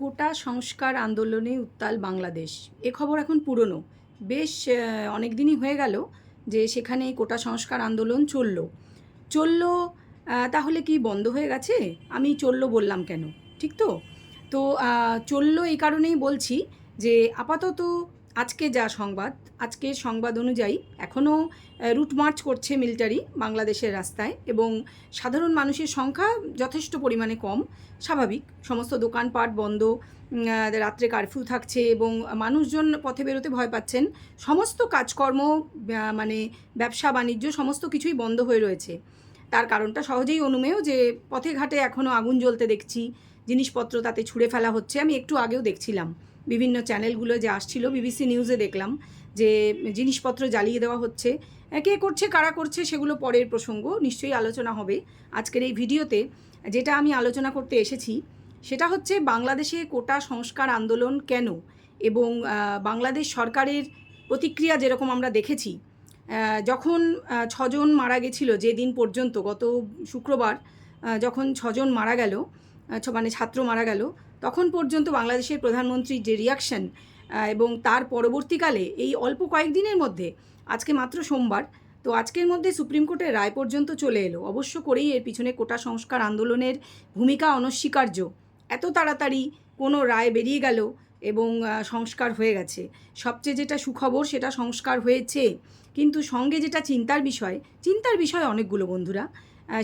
কোটা সংস্কার আন্দোলনে উত্তাল বাংলাদেশ। এ খবর এখন পুরনো। বেশ অনেক দিনই হয়ে গেল যে সেখানে কোটা সংস্কার আন্দোলন চলল। চলল তাহলে কি বন্ধ হয়ে গেছে? আমি চলল বললাম কেন? ঠিক তো? তো চলল এই কারণেই বলছি যে আপাতত আজকে যা সংবাদ, আজকের সংবাদ অনুযায়ী এখনও রুট মার্চ করছে মিলিটারি বাংলাদেশের রাস্তায় এবং সাধারণ মানুষের সংখ্যা যথেষ্ট পরিমাণে কম, স্বাভাবিক। সমস্ত দোকানপাট বন্ধ রাত্রে কারফিউ থাকছে এবং মানুষজন পথে বেরোতে ভয় পাচ্ছেন। সমস্ত কাজকর্ম মানে ব্যবসা, বাণিজ্য সমস্ত কিছুই বন্ধ হয়ে রয়েছে। তার কারণটা সহজেই অনুমেয় যে পথে ঘাটে এখনও আগুন জ্বলতে দেখছি, জিনিসপত্র তাতে ছুঁড়ে ফেলা হচ্ছে, আমি একটু আগেও দেখছিলাম। বিভিন্ন চ্যানেলগুলো যে আসছিল, বিবিসি নিউজে দেখলাম যে জিনিসপত্র জ্বালিয়ে দেওয়া হচ্ছে। কে করছে, কারা করছে সেগুলো পরের প্রসঙ্গ, নিশ্চয়ই আলোচনা হবে। আজকের এই ভিডিওতে যেটা আমি আলোচনা করতে এসেছি, সেটা হচ্ছে বাংলাদেশে কোটা সংস্কার আন্দোলন কেন এবং বাংলাদেশ সরকারের প্রতিক্রিয়া যেরকম আমরা দেখেছি যখন ছজন মারা গেছিল যে দিন পর্যন্ত, গত শুক্রবার যখন ছজন মারা গেল মানে ছাত্র মারা গেল তখন পর্যন্ত বাংলাদেশের প্রধানমন্ত্রীর যে রিয়াকশন এবং তার পরবর্তীকালে এই অল্প কয়েকদিনের মধ্যে, আজকে মাত্র সোমবার, তো আজকের মধ্যে সুপ্রিম কোর্টের রায় পর্যন্ত চলে এলো। অবশ্য করেই এর পিছনে কোটা সংস্কার আন্দোলনের ভূমিকা অনস্বীকার্য। এত তাড়াতাড়ি কোনো রায় বেরিয়ে গেল এবং সংস্কার হয়ে গেছে। সবচেয়ে যেটা সুখবর সেটা সংস্কার হয়েছে। কিন্তু সঙ্গে যেটা চিন্তার বিষয় চিন্তার বিষয় অনেকগুলো বন্ধুরা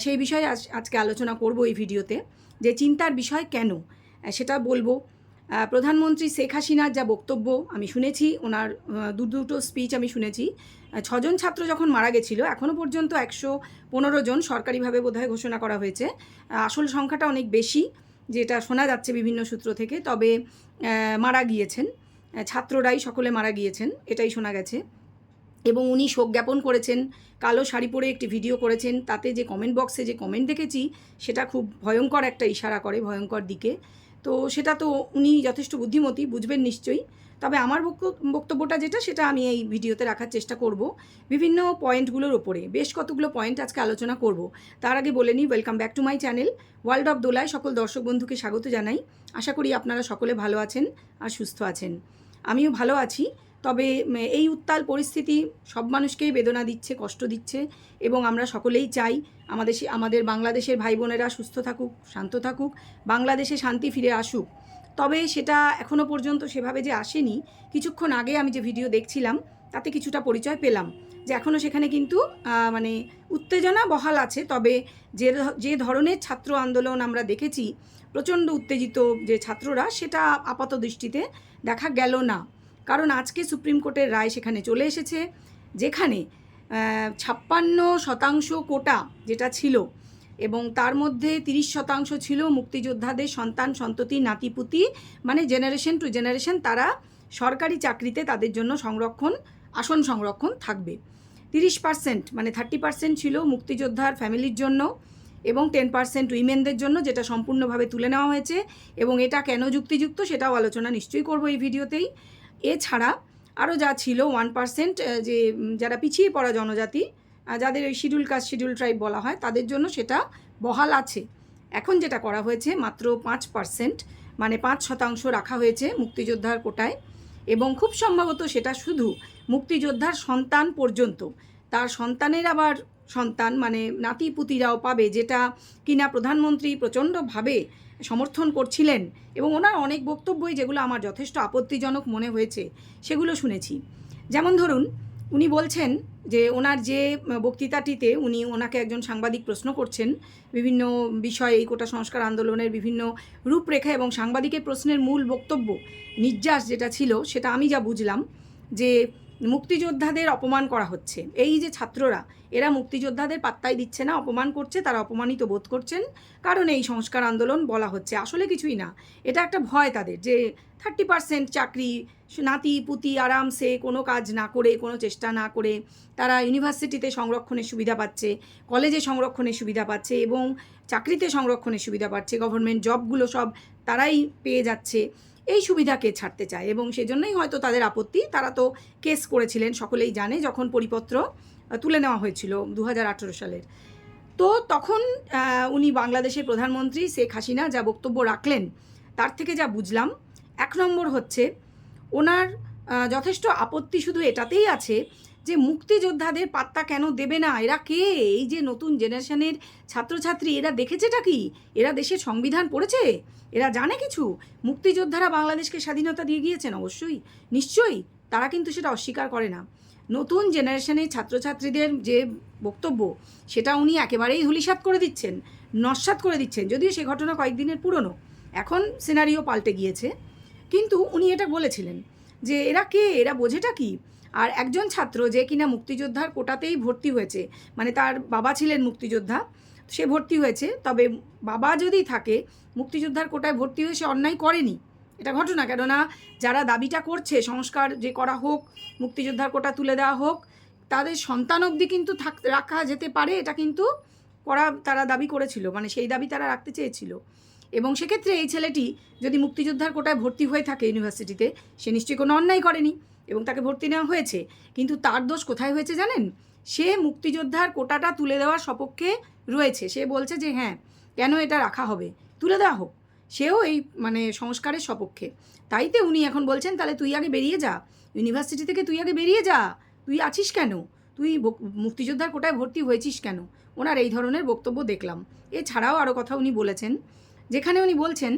সেই বিষয়ে আজ, আজকে আলোচনা করব এই ভিডিওতে। যে চিন্তার বিষয় কেন? সেটা বলব। প্রধানমন্ত্রী শেখ হাসিনার যা বক্তব্য আমি শুনেছি, ওনার দু দুটো স্পিচ আমি শুনেছি। ছজন ছাত্র যখন মারা গেছিল এখনও পর্যন্ত একশো পনেরো জন সরকারিভাবে বোধহয় ঘোষণা করা হয়েছে। আসল সংখ্যাটা অনেক বেশি, যেটা শোনা যাচ্ছে বিভিন্ন সূত্র থেকে। তবে মারা গিয়েছেন। ছাত্ররাই সকলে মারা গিয়েছেন, এটাই শোনা গেছে। এবং উনি শোক জ্ঞাপন করেছেন, কালো শাড়ি পরে একটি ভিডিও করেছেন, তাতে যে কমেন্ট বক্সে যে কমেন্ট দেখেছি, সেটা খুব ভয়ঙ্কর একটা ইশারা করে, ভয়ঙ্কর দিকে। তো সেটা তো উনি যথেষ্ট বুদ্ধিমতী, বুঝবেন নিশ্চয়ই। তবে আমার বক্ত- বক্তব্যটা যেটা, সেটা আমি এই ভিডিওতে রাখার চেষ্টা করব। বিভিন্ন পয়েন্টগুলোর ওপরে, বেশ কতগুলো পয়েন্ট আজকে আলোচনা করব। তার আগে বলে নিই welcome back to my channel world of দোলায় সকল দর্শক বন্ধুকে স্বাগত জানাই। আশা করি আপনারা সকলে ভালো আছেন আর সুস্থ আছেন। আমিও ভালো আছি। তবে এই উত্তাল পরিস্থিতি সব মানুষকেই বেদনা দিচ্ছে, কষ্ট দিচ্ছে এবং আমরা সকলেই চাই আমাদের আমাদের বাংলাদেশের ভাই বোনেরা সুস্থ থাকুক, শান্ত থাকুক, বাংলাদেশে শান্তি ফিরে আসুক। তবে সেটা এখনও পর্যন্ত সেভাবে যে আসেনি, কিছুক্ষণ আগে আমি যে ভিডিও দেখছিলাম, তাতে কিছুটা পরিচয় পেলাম যে এখনও সেখানে কিন্তু মানে উত্তেজনা বহাল আছে। তবে যে যে ধরনের ছাত্র আন্দোলন আমরা দেখেছি, প্রচণ্ড উত্তেজিত যে ছাত্ররা, সেটা আপাত দৃষ্টিতে দেখা গেল না। কারণ আজকে সুপ্রিম কোর্টের রায় সেখানে চলে এসেছে, যেখানে ছাপ্পান্ন শতাংশ কোটা যেটা ছিল এবং তার মধ্যে তিরিশ শতাংশ ছিল মুক্তিযোদ্ধাদের সন্তান, সন্ততি, নাতিপুতি মানে জেনারেশন টু জেনারেশন তারা সরকারি চাকরিতে তাদের জন্য সংরক্ষণ, আসন সংরক্ষণ থাকবে। তিরিশ পার্সেন্ট মানে থার্টি পার্সেন্ট ছিল মুক্তিযোদ্ধার ফ্যামিলির জন্য এবং টেন পার্সেন্ট উইমেনদের জন্য যেটা সম্পূর্ণভাবে তুলে নেওয়া হয়েছে এবং এটা কেন যুক্তিযুক্ত সেটাও আলোচনা নিশ্চয়ই করব এই ভিডিওতেই। এছাড়া আরও যা ছিল ওয়ান পার্সেন্ট যে যারা পিছিয়ে পড়া জনজাতি যাদের ওই শিডিউল কাস্ট শিডিউল ট্রাইব বলা হয়, তাদের জন্য সেটা বহাল আছে। এখন যেটা করা হয়েছে, মাত্র পাঁচ পার্সেন্ট মানে পাঁচ শতাংশ রাখা হয়েছে মুক্তিযোদ্ধার কোটায়। এবং খুব সম্ভবত সেটা শুধু মুক্তিযোদ্ধার সন্তান পর্যন্ত, তার সন্তানের আবার সন্তান মানে নাতি পুতিরাও পাবে, যেটা কিনা প্রধানমন্ত্রী প্রচণ্ডভাবে সমর্থন করছিলেন এবং ওনার অনেক বক্তব্যই যেগুলো আমার যথেষ্ট আপত্তিজনক মনে হয়েছে, সেগুলো শুনেছি। যেমন ধরুন, উনি বলছেন যে ওনার যে বক্তৃতাটিতে উনি ওনাকে একজন সাংবাদিক প্রশ্ন করছেন, বিভিন্ন বিষয়ে এই কোটা সংস্কার আন্দোলনের বিভিন্ন রূপরেখা এবং সাংবাদিকের প্রশ্নের মূল বক্তব্য, নির্যাস যেটা ছিল, সেটা আমি যা বুঝলাম যে মুক্তিযোদ্ধাদের অপমান করা হচ্ছে। এই যে ছাত্ররা, এরা মুক্তিযোদ্ধাদের পাত্তাই দিচ্ছে না, অপমান করছে, তারা অপমানিত বোধ করছেন, কারণ এই সংস্কার আন্দোলন বলা হচ্ছে। আসলে কিছুই না। এটা একটা ভয় তাদের যে থার্টি পার্সেন্ট চাকরি, নাতি, পুতি আরামসে কোনো কাজ না করে, কোনো চেষ্টা না করে তারা ইউনিভার্সিটিতে সংরক্ষণের সুবিধা পাচ্ছে, কলেজে সংরক্ষণের সুবিধা পাচ্ছে এবং চাকরিতে সংরক্ষণের সুবিধা পাচ্ছে গভর্নমেন্ট জবগুলো সব তারাই পেয়ে যাচ্ছে। এই সুবিধাকে ছাড়তে চায় এবং সেজন্যই হয়তো তাদের আপত্তি। তারা তো কেস করেছিলেন, সকলেই জানে, যখন পরিপত্র তুলে নেওয়া হয়েছিল দু হাজার আঠেরো সালের। তো তখন উনি বাংলাদেশের প্রধানমন্ত্রী শেখ হাসিনা যা বক্তব্য রাখলেন, তার থেকে যা বুঝলাম, এক নম্বর হচ্ছে, ওনার যথেষ্ট আপত্তি শুধু এটাতেই আছে যে মুক্তিযোদ্ধাদের পাত্তা কেন দেবে না? এরা কে? এই যে নতুন জেনারেশনের ছাত্রছাত্রী, এরা দেখেছেটা কি? এরা দেশের সংবিধান পড়েছে? এরা জানে কিছু? মুক্তিযোদ্ধারা বাংলাদেশকে স্বাধীনতা দিয়ে গিয়েছেন অবশ্যই। নিশ্চয়ই, তারা কিন্তু সেটা অস্বীকার করে না। নতুন জেনারেশনের ছাত্রছাত্রীদের যে বক্তব্য, সেটা উনি একেবারেই ধুলিসাৎ করে দিচ্ছেন, নস্বাত করে দিচ্ছেন। যদিও সে ঘটনা কয়েকদিনের পুরনো, এখন সিনারিও পাল্টে গিয়েছে। কিন্তু উনি এটা বলেছিলেন যে, এরা কে? এরা বোঝেটা কি? আর একজন ছাত্র যে কিনা মুক্তিযোদ্ধার কোটাতেই ভর্তি হয়েছে মানে তার বাবা ছিলেন মুক্তিযোদ্ধা, সে ভর্তি হয়েছে, তবে বাবা যদি থাকে, মুক্তিযোদ্ধার কোটায় ভর্তি হয়ে সে অন্যায় করেনি। এটা ঘটনা, কেননা যারা দাবিটা করছে, সংস্কার যে করা হোক, মুক্তিযোদ্ধার কোটা তুলে দেওয়া হোক, তাদের সন্তান অবধি কিন্তু থাক, রাখা যেতে পারে, এটা কিন্তু করা, তারা দাবি করেছিল মানে সেই দাবি তারা রাখতে চেয়েছিল। এবং সেক্ষেত্রে এই ছেলেটি যদি মুক্তিযোদ্ধার কোটায় ভর্তি হয়ে থাকে ইউনিভার্সিটিতে, সে নিশ্চয়ই কোনো অন্যায় করেনি। এবং তাকে ভর্তি নেওয়া হয়েছে। কিন্তু তার দোষ কোথায় হয়েছে জানেন? সে মুক্তিযোদ্ধার কোটাটা তুলে দেওয়ার সপক্ষে রয়েছে। সে বলছে যে হ্যাঁ কেন এটা রাখা হবে? তুলে দেওয়া হোক। সেও এই মানে সংস্কারের সপক্ষে। তাইতে উনি এখন বলছেন, তাহলে তুই আগে বেরিয়ে যা। ইউনিভার্সিটি থেকে তুই আগে বেরিয়ে যা। তুই আছিস কেন? তুই মুক্তিযোদ্ধার কোটায় ভর্তি হয়েছিস কেন? ওনার এই ধরনের বক্তব্য দেখলাম। এছাড়াও আরও কথা উনি বলেছেন, যেখানে উনি বলছেন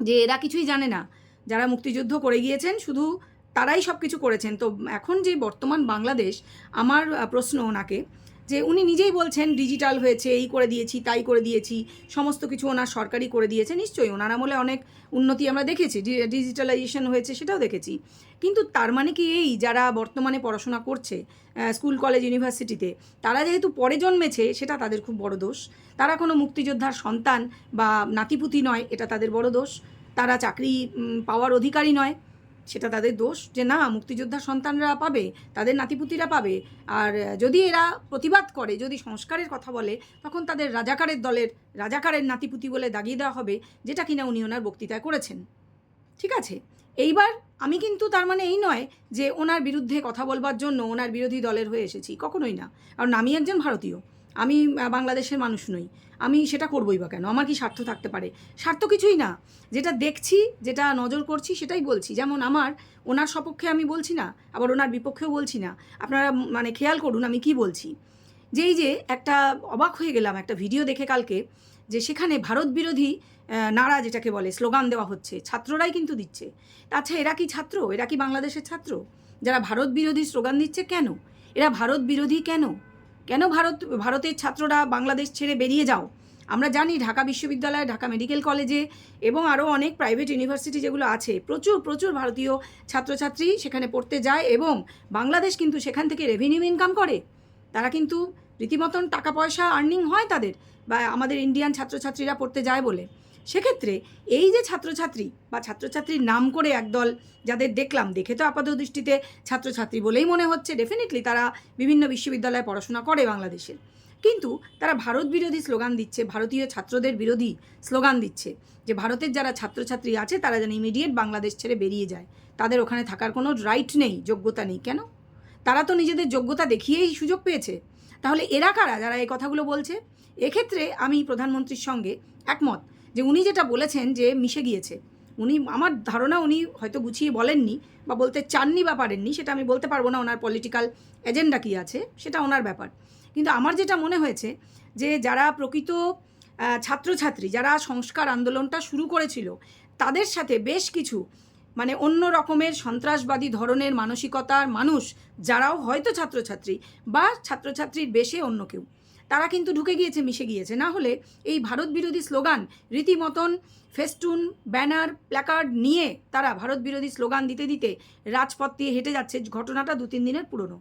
যে, এরা কিছুই জানে না। যারা মুক্তিযুদ্ধ করে গিয়েছেন, শুধু তারাই সব কিছু করেছেন। তো এখন যে বর্তমান বাংলাদেশ, আমার প্রশ্ন ওনাকে যে উনি নিজেই বলছেন, ডিজিটাল হয়েছে, এই করে দিয়েছি, তাই করে দিয়েছি, সমস্ত কিছু ওনার সরকারি করে দিয়েছে। নিশ্চয়ই ওনার আমলে অনেক উন্নতি আমরা দেখেছি ডিজিটালাইজেশন হয়েছে সেটাও দেখেছি। কিন্তু তার মানে কি এই যারা বর্তমানে পড়াশোনা করছে স্কুল, কলেজ, ইউনিভার্সিটিতে, তারা যেহেতু পরে জন্মেছে, সেটা তাদের খুব বড় দোষ। তারা কোনো মুক্তিযোদ্ধার সন্তান বা নাতিপুতি নয়, এটা তাদের বড় দোষ। তারা চাকরি পাওয়ার অধিকারী নয়। সেটা তাদের দোষ যে না মুক্তিযোদ্ধার সন্তানরা পাবে, তাদের নাতিপুতিরা পাবে। আর যদি এরা প্রতিবাদ করে, যদি সংস্কারের কথা বলে, তখন তাদের রাজাকারের দলের, রাজাকারের নাতিপুতি বলে দাগিয়ে দেওয়া হবে, যেটা কিনা উনি ওনার বক্তৃতায় করেছেন। ঠিক আছে? এইবার আমি কিন্তু তার মানে এই নয় যে ওনার বিরুদ্ধে কথা বলবার জন্য ওনার বিরোধী দলের হয়ে এসেছি, কখনোই না। কারণ আমি একজন ভারতীয়। আমি বাংলাদেশের মানুষ নই। আমি সেটা করবই বা কেন? আমার কি স্বার্থ থাকতে পারে? স্বার্থ কিছুই না। যেটা দেখছি, যেটা নজর করছি, সেটাই বলছি। যেমন আমার, ওনার সপক্ষে আমি বলছি না, আবার ওনার বিপক্ষেও বলছি না। আপনারা মানে খেয়াল করুন আমি কি বলছি। যেই যে একটা অবাক হয়ে গেলাম একটা ভিডিও দেখে কালকে, যে সেখানে ভারত বিরোধী নারা যেটাকে বলে, স্লোগান দেওয়া হচ্ছে, ছাত্ররাই কিন্তু দিচ্ছে। আচ্ছা এরা কি ছাত্র? এরা কি বাংলাদেশের ছাত্র? যারা ভারত বিরোধী স্লোগান দিচ্ছে কেন? এরা ভারত বিরোধী কেন? কেন ভারত, ভারতের ছাত্ররা বাংলাদেশ ছেড়ে বেরিয়ে যাও? আমরা জানি ঢাকা বিশ্ববিদ্যালয়, ঢাকা মেডিকেল কলেজে এবং আরও অনেক প্রাইভেট ইউনিভার্সিটি যেগুলো আছে, প্রচুর প্রচুর ভারতীয় ছাত্রছাত্রী সেখানে পড়তে যায় এবং বাংলাদেশ কিন্তু সেখান থেকে রেভিনিউ ইনকাম করে। তারা কিন্তু রীতিমতন টাকা পয়সা আর্নিং হয় তাদের, বা আমাদের ইন্ডিয়ান ছাত্রছাত্রীরা পড়তে যায় বলে। সেক্ষেত্রে এই যে ছাত্রছাত্রী বা ছাত্রছাত্রীর নাম করে একদল যাদের দেখলাম, দেখে তো আপাত দৃষ্টিতে ছাত্রছাত্রী বলেই মনে হচ্ছে ডেফিনেটলি তারা বিভিন্ন বিশ্ববিদ্যালয়ে পড়াশোনা করে বাংলাদেশে। কিন্তু তারা ভারত বিরোধী স্লোগান দিচ্ছে, ভারতীয় ছাত্রদের বিরোধী স্লোগান দিচ্ছে যে ভারতের যারা ছাত্রছাত্রী আছে তারা যেন ইমিডিয়েট বাংলাদেশ ছেড়ে বেরিয়ে যায়। তাদের ওখানে থাকার কোনো রাইট নেই, যোগ্যতা নেই, কেন? তারা তো নিজেদের যোগ্যতা দেখিয়েই সুযোগ পেয়েছে। তাহলে এরা কারা যারা এই কথাগুলো বলছে? এক্ষেত্রে আমি প্রধানমন্ত্রীর সঙ্গে একমত যে উনি যেটা বলেছেন যে মিশে গিয়েছে, উনি, আমার ধারণা উনি হয়তো গুছিয়ে বলেননি বা বলতে চাননি বা পারেননি, সেটা আমি বলতে পারব না ওনার পলিটিক্যাল এজেন্ডা কী আছে, সেটা ওনার ব্যাপার। কিন্তু আমার যেটা মনে হয়েছে যে যারা প্রকৃত ছাত্রছাত্রী, যারা সংস্কার আন্দোলনটা শুরু করেছিল, তাদের সাথে বেশ কিছু মানে অন্য রকমের সন্ত্রাসবাদী ধরনের মানসিকতার মানুষ, যারাও হয়তো ছাত্রছাত্রী বা ছাত্রছাত্রীর বেশে অন্য কেউ। তারা কিন্তু ঢুকে গিয়েছে, মিশে গিয়েছে। না হলে এই ভারত বিরোধী স্লোগান, রীতিমতন ফেস্টুন, ব্যানার, প্ল্যাকার্ড নিয়ে তারা ভারত বিরোধী স্লোগান দিতে দিতে রাজপথ দিয়ে হেঁটে যাচ্ছে, ঘটনাটা দু তিন দিনের পুরনো।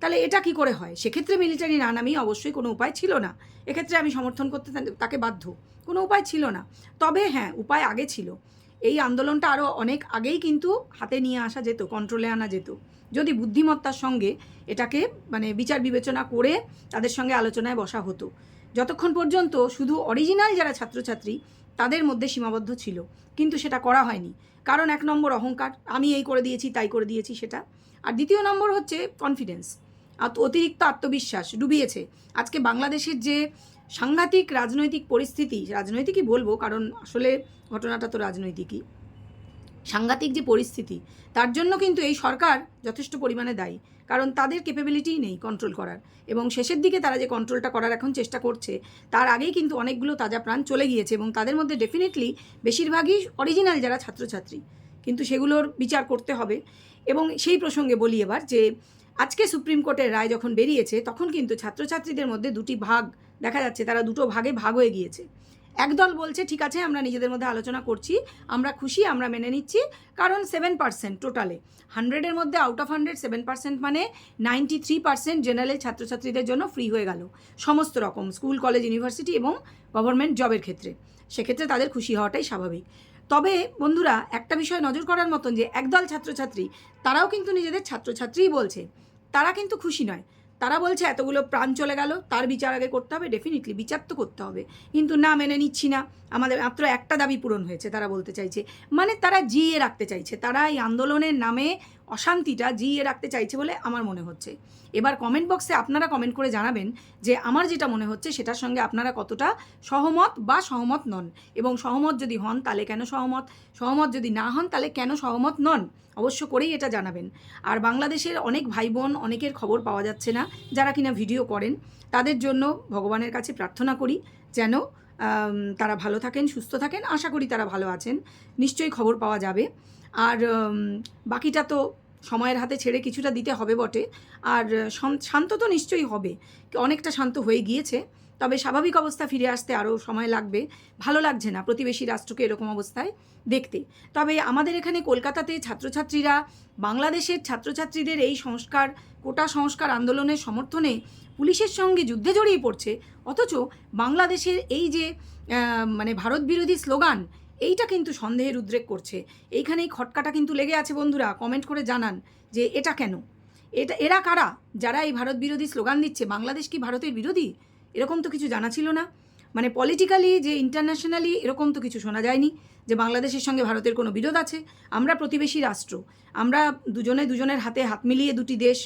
তাহলে এটা কি করে হয়? সেক্ষেত্রে মিলিটারি না নামিয়ে অবশ্যই কোনো উপায় ছিল না। এক্ষেত্রে আমি সমর্থন করতে তাকে বাধ্য। কোনো উপায় ছিল না। তবে হ্যাঁ উপায় আগে ছিল। এই আন্দোলনটা আরও অনেক আগেই কিন্তু হাতে নিয়ে আসা যেত কন্ট্রোলে আনা যেত। যদি বুদ্ধিমত্তার সঙ্গে এটাকে মানে বিচার বিবেচনা করে তাদের সঙ্গে আলোচনায় বসা হতো। যতক্ষণ পর্যন্ত শুধু অরিজিনাল যারা ছাত্রছাত্রী, তাদের মধ্যে সীমাবদ্ধ ছিল। কিন্তু সেটা করা হয়নি। কারণ এক নম্বর অহংকার, আমি এই করে দিয়েছি, তাই করে দিয়েছি সেটা। আর দ্বিতীয় নম্বর হচ্ছে কনফিডেন্স অতিরিক্ত আত্মবিশ্বাস ডুবিয়েছে। আজকে বাংলাদেশের যে সাংঘাতিক রাজনৈতিক পরিস্থিতি, রাজনৈতিকই বলব, কারণ আসলে ঘটনাটা তো রাজনৈতিকই। সাংঘাতিক যে পরিস্থিতি, তার জন্য কিন্তু এই সরকার যথেষ্ট পরিমাণে দায়ী, কারণ তাদের ক্যাপেবিলিটিই নেই কন্ট্রোল করার। এবং শেষের দিকে তারা যে কন্ট্রোলটা করার এখন চেষ্টা করছে, তার আগেই কিন্তু অনেকগুলো তাজা প্রাণ চলে গিয়েছে এবং তাদের মধ্যে ডেফিনেটলি বেশিরভাগই অরিজিনাল যারা ছাত্রছাত্রী। কিন্তু সেগুলোর বিচার করতে হবে। এবং সেই প্রসঙ্গে বলি এবার যে আজকে সুপ্রিম কোর্টের রায় যখন বেরিয়েছে, তখন কিন্তু ছাত্রছাত্রীদের মধ্যে দুটি ভাগ দেখা যাচ্ছে, তারা দুটো ভাগে ভাগ হয়ে গিয়েছে। একদল বলছে, ঠিক আছে, আমরা নিজেদের মধ্যে আলোচনা করছি, আমরা খুশি, আমরা মেনে নিচ্ছি। কারণ সেভেন পার্সেন্ট টোটালে হান্ড্রেডের মধ্যে out of hundred seven percent মানে নাইনটি থ্রি পার্সেন্ট জেনারেল ছাত্রছাত্রীদের জন্য ফ্রি হয়ে গেল। সমস্ত রকম স্কুল কলেজ ইউনিভার্সিটি এবং গভর্নমেন্ট জবের ক্ষেত্রে। সেক্ষেত্রে তাদের খুশি হওয়াটাই স্বাভাবিক। তবে বন্ধুরা, একটা বিষয় নজর করার মতন যে, একদল ছাত্রছাত্রী, তারাও কিন্তু নিজেদের ছাত্রছাত্রীই বলছে তারা কিন্তু খুশি নয়। তারা বলছে, এতগুলো প্রাণ চলে গেল, তার বিচার আগে করতে হবে ডেফিনেটলি বিচার তো করতে হবে। কিন্তু না, মেনে নিচ্ছি না। আমাদের মাত্র একটা দাবি পূরণ হয়েছে, তারা বলতে চাইছে। মানে তারা জিয়ে রাখতে চাইছে। তারা এই আন্দোলনের নামে অশান্তিটা জিয়ে রাখতে চাইছে বলে আমার মনে হচ্ছে। এবার কমেন্ট বক্সে আপনারা কমেন্ট করে জানাবেন যে আমার যেটা মনে হচ্ছে সেটার সঙ্গে আপনারা কতটা সহমত বা সহমত নন। এবং সহমত যদি হন তাহলে কেন সহমত? সহমত যদি না হন তাহলে কেন সহমত নন? অবশ্য করেই এটা জানাবেন। আর বাংলাদেশের অনেক ভাই বোন অনেকের খবর পাওয়া যাচ্ছে না যারা কিনা ভিডিও করেন। তাদের জন্য ভগবানের কাছে প্রার্থনা করি যেন তারা ভালো থাকেন, সুস্থ থাকেন। আশা করি তারা ভালো আছেন। নিশ্চয়ই খবর পাওয়া যাবে। আর বাকিটা তো সময়ের হাতে ছেড়ে কিছুটা দিতে হবে বটে। আর শান- শান্ত তো নিশ্চয়ই হবে। অনেকটা শান্ত হয়ে গিয়েছে। তবে স্বাভাবিক অবস্থা ফিরে আসতে আরও সময় লাগবে। ভালো লাগছে না প্রতিবেশী রাষ্ট্রকে এরকম অবস্থায় দেখতে। তবে আমাদের এখানে কলকাতাতে ছাত্রছাত্রীরা, বাংলাদেশের ছাত্রছাত্রীদের এই সংস্কার, কোটা সংস্কার আন্দোলনের সমর্থনে পুলিশের সঙ্গে যুদ্ধে জড়িয়ে পড়ছে। অথচ বাংলাদেশের এই যে মানে ভারত বিরোধী স্লোগান এইটা কিন্তু সন্দেহের উদ্রেক করছে। এইখানেই খটকাটা কিন্তু লেগে আছে বন্ধুরা কমেন্ট করে জানান যে এটা কেন? এটা, এরা কারা? যারা এই ভারত বিরোধী স্লোগান দিচ্ছে, বাংলাদেশ কি ভারতের বিরোধী? এরকম তো কিছু জানা ছিল না। মানে পলিটিক্যালি যে ইন্টারন্যাশনালি এরকম তো কিছু শোনা যায়নি যে বাংলাদেশের সঙ্গে ভারতের কোনো বিরোধ আছে। আমরা প্রতিবেশী রাষ্ট্র, আমরা দুজনে দুজনের হাতে হাত মিলিয়ে দুটি দেশ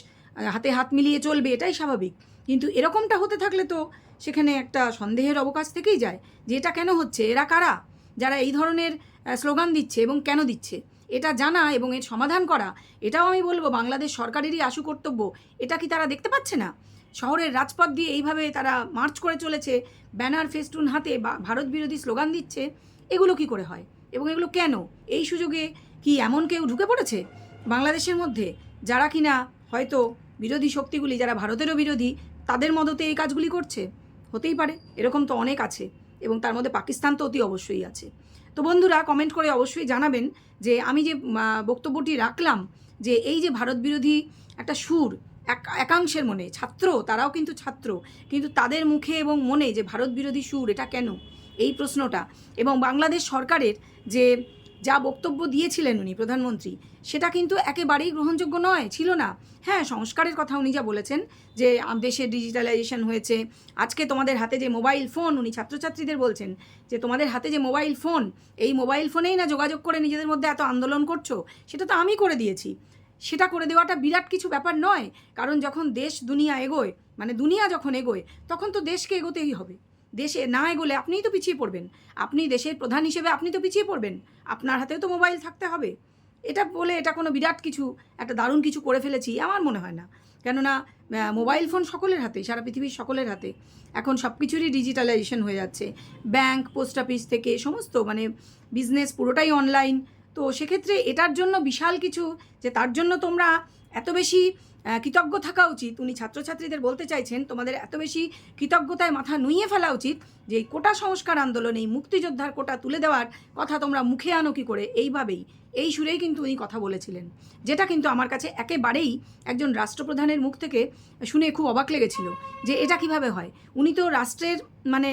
হাতে হাত মিলিয়ে চলবে, এটাই স্বাভাবিক। কিন্তু এরকমটা হতে থাকলে তো সেখানে একটা সন্দেহের অবকাশ থেকেই যায় যে এটা কেন হচ্ছে, এরা কারা? যারা এই ধরনের স্লোগান দিচ্ছে এবং কেন দিচ্ছে, এটা জানা এবং এর সমাধান করা, এটাও আমি বলব বাংলাদেশ সরকারেরই আশু কর্তব্য। এটা কি তারা দেখতে পাচ্ছে না? শহরের রাজপথ দিয়ে এইভাবে তারা মার্চ করে চলেছে, ব্যানার ফেস্টুন হাতে বা- ভারত বিরোধী স্লোগান দিচ্ছে, এগুলো কি করে হয় এবং এগুলো কেন? এই সুযোগে কি এমন কেউ ঢুকে পড়েছে? বাংলাদেশের মধ্যে যারা কিনা হয়তো বিরোধী শক্তিগুলি, যারা ভারতেরও বিরোধী, তাদের মদতে এই কাজগুলি করছে? হতেই পারে, এরকম তো অনেক আছে। এবং তার মধ্যে পাকিস্তান তো অতি অবশ্যই আছে। তো বন্ধুরা কমেন্ট করে অবশ্যই জানাবেন যে আমি যে বক্তব্যটি রাখলাম যে এই যে ভারত বিরোধী একটা সুর, এক, একাংশের মনে, ছাত্র, তারাও কিন্তু ছাত্র, কিন্তু তাদের মুখে এবং মনে যে ভারত বিরোধী সুর, এটা কেন? এই প্রশ্নটা। এবং বাংলাদেশ সরকারের যে যা বক্তব্য দিয়েছিলেন উনি প্রধানমন্ত্রী, সেটা কিন্তু একেবারেই গ্রহণযোগ্য নয়, ছিল না। হ্যাঁ সংস্কারের কথা উনি যা বলেছেন, যে দেশে ডিজিটালাইজেশন হয়েছে, আজকে তোমাদের হাতে যে মোবাইল ফোন উনি ছাত্রছাত্রীদের বলছেন যে তোমাদের হাতে যে মোবাইল ফোন এই মোবাইল ফোনেই না যোগাযোগ করে নিজেদের মধ্যে এত আন্দোলন করছ, সেটা তো আমি করে দিয়েছি। সেটা করে দেওয়াটা বিরাট কিছু ব্যাপার নয়, কারণ যখন দেশ দুনিয়া এগোয় মানে দুনিয়া যখন এগোয়, তখন তো দেশকে এগোতেই হবে। দেশে না এগোলে আপনিই তো পিছিয়ে পড়বেন। আপনি দেশের প্রধান হিসেবে আপনি তো পিছিয়ে পড়বেন। আপনার হাতেও তো মোবাইল থাকতে হবে। এটা বলে এটা কোনো বিরাট কিছু, একটা দারুণ কিছু করে ফেলেছি, আমার মনে হয় না। কেননা মোবাইল ফোন সকলের হাতে, সারা পৃথিবীর সকলের হাতে। এখন সব কিছুরই ডিজিটালাইজেশন হয়ে যাচ্ছে। ব্যাংক, পোস্ট অফিস থেকে সমস্ত মানে বিজনেস পুরোটাই অনলাইন তো সেক্ষেত্রে এটার জন্য বিশাল কিছু যে তার জন্য তোমরা এত বেশি কৃতজ্ঞ থাকা উচিত। উনি ছাত্রছাত্রীদের বলতে চাইছেন, তোমাদের এত বেশি কৃতজ্ঞতায় মাথা নুইয়ে ফেলা উচিত যে এই কোটা সংস্কার আন্দোলন, এই মুক্তিযোদ্ধার কোটা তুলে দেওয়ার কথা তোমরা মুখে আনো কি করে? এইভাবেই, এই সুরেই কিন্তু উনি কথা বলেছিলেন। যেটা কিন্তু আমার কাছে একেবারেই একজন রাষ্ট্রপ্রধানের মুখ থেকে শুনে খুব অবাক লেগেছিল যে এটা কীভাবে হয়। উনি তো রাষ্ট্রের মানে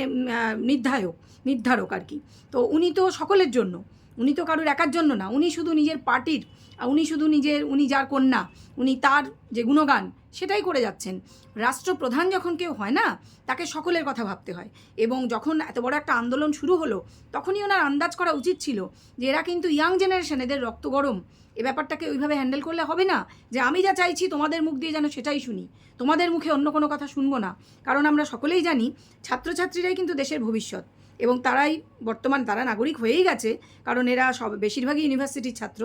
নির্ধারক নির্ধারক আর কি। তো উনি তো সকলের জন্য উনি তো কারোর একার জন্য না, উনি শুধু নিজের পার্টির উনি শুধু নিজের, উনি যার কন্যা, উনি তার যে গুণগান, সেটাই করে যাচ্ছেন। রাষ্ট্রপ্রধান যখন কেউ হয় না, তাকে সকলের কথা ভাবতে হয়। এবং যখন এত বড় একটা আন্দোলন শুরু হলো, তখনই ওনার আন্দাজ করা উচিত ছিল যে এরা কিন্তু ইয়াং জেনারেশন এদের রক্ত গরম। এ ব্যাপারটাকে ওইভাবে হ্যান্ডেল করলে হবে না যে আমি যা চাইছি, তোমাদের মুখ দিয়ে যেন সেটাই শুনি। তোমাদের মুখে অন্য কোনো কথা শুনব না। কারণ আমরা সকলেই জানি, ছাত্রছাত্রীরাই কিন্তু দেশের ভবিষ্যৎ। এবং তারাই বর্তমান তারা নাগরিক হয়েই গেছে, কারণ এরা সব, বেশিরভাগই ইউনিভার্সিটির ছাত্র।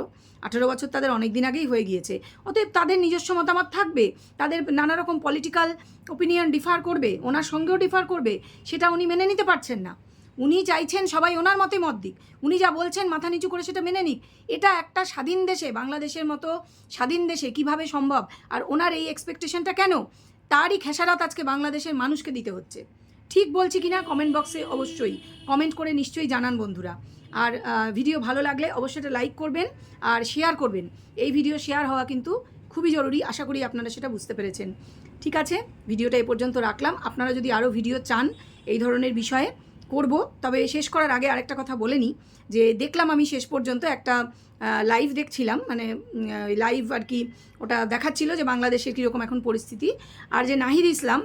আঠেরো বছর তাদের অনেক দিন আগেই হয়ে গিয়েছে। অতএব তাদের নিজস্ব মতামত থাকবে, তাদের নানা রকম পলিটিক্যাল ওপিনিয়ন ডিফার করবে, ওনার সঙ্গেও ডিফার করবে, সেটা উনি মেনে নিতে পারছেন না। উনি চাইছেন সবাই ওনার মতে মত দিক। উনি যা বলছেন মাথা নিচু করে সেটা মেনে নিক। এটা একটা স্বাধীন দেশে, বাংলাদেশের মতো স্বাধীন দেশে কীভাবে সম্ভব? আর ওনার এই এক্সপেকটেশনটা কেন? তারই খেসারাত আজকে বাংলাদেশের মানুষকে দিতে হচ্ছে। ঠিক বলছি কিনা কমেন্ট বক্সে অবশ্যই কমেন্ট করে নিশ্চয়ই জানান বন্ধুরা। আর ভিডিও ভালো লাগলে অবশ্যই এটা লাইক করবেন আর শেয়ার করবেন। এই ভিডিও শেয়ার হওয়া কিন্তু খুবই জরুরি, আশা করি আপনারা সেটা বুঝতে পেরেছেন। ঠিক আছে ভিডিওটা এ পর্যন্ত রাখলাম। আপনারা যদি আরও ভিডিও চান এই ধরনের বিষয়ে, করব। তবে শেষ করার আগে আরেকটা কথা বলে নিই যে, দেখলাম আমি শেষ পর্যন্ত একটা লাইভ দেখছিলাম মানে লাইভ আর কি ওটা দেখাচ্ছিল যে বাংলাদেশের কীরকম এখন পরিস্থিতি। আর যে নাহিদ ইসলাম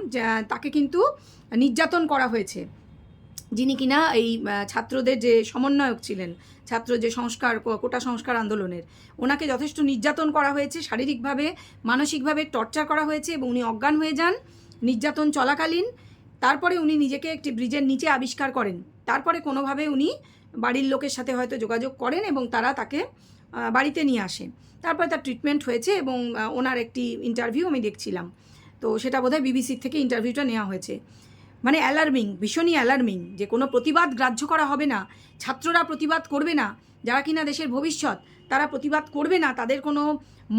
তাকে কিন্তু নির্যাতন করা হয়েছে। যিনি কিনা এই ছাত্রদের যে সমন্বয়ক ছিলেন, ছাত্র যে সংস্কার কোটা সংস্কার আন্দোলনের, ওনাকে যথেষ্ট নির্যাতন করা হয়েছে, শারীরিকভাবে, মানসিকভাবে টর্চার করা হয়েছে এবং উনি অজ্ঞান হয়ে যান, নির্যাতন চলাকালীন। তারপরে উনি নিজেকে একটি ব্রিজের নিচে আবিষ্কার করেন। তারপরে কোনোভাবে উনি বাড়ির লোকের সাথে হয়তো যোগাযোগ করেন এবং তারা তাকে বাড়িতে নিয়ে আসে তারপরে তার ট্রিটমেন্ট হয়েছে এবং ওনার একটি ইন্টারভিউ আমি দেখছিলাম। তো সেটা বোধহয় বিবিসির থেকে ইন্টারভিউটা নেওয়া হয়েছে। মানে অ্যালার্মিং ভীষণই অ্যালার্মিং যে কোনো প্রতিবাদ গ্রাহ্য করা হবে না, ছাত্ররা প্রতিবাদ করবে না, যারা কিনা দেশের ভবিষ্যৎ, তারা প্রতিবাদ করবে না, তাদের কোনো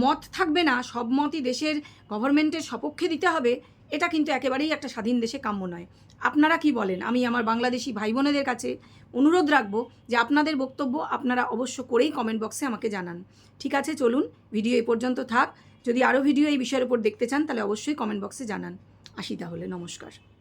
মত থাকবে না, সব মতই দেশের গভর্নমেন্টের সপক্ষে দিতে হবে। এটা কিন্তু একেবারেই একটা স্বাধীন দেশে কাম্য নয়। আপনারা কি বলেন? আমি আমার বাংলাদেশি ভাই বোনেদের কাছে অনুরোধ রাখব যে আপনাদের বক্তব্য আপনারা অবশ্য করেই কমেন্ট বক্সে আমাকে জানান। ঠিক আছে, চলুন ভিডিও এ পর্যন্ত থাক। যদি আরও ভিডিও এই বিষয়ের উপর দেখতে চান, তাহলে অবশ্যই কমেন্ট বক্সে জানান। আসি তাহলে, নমস্কার।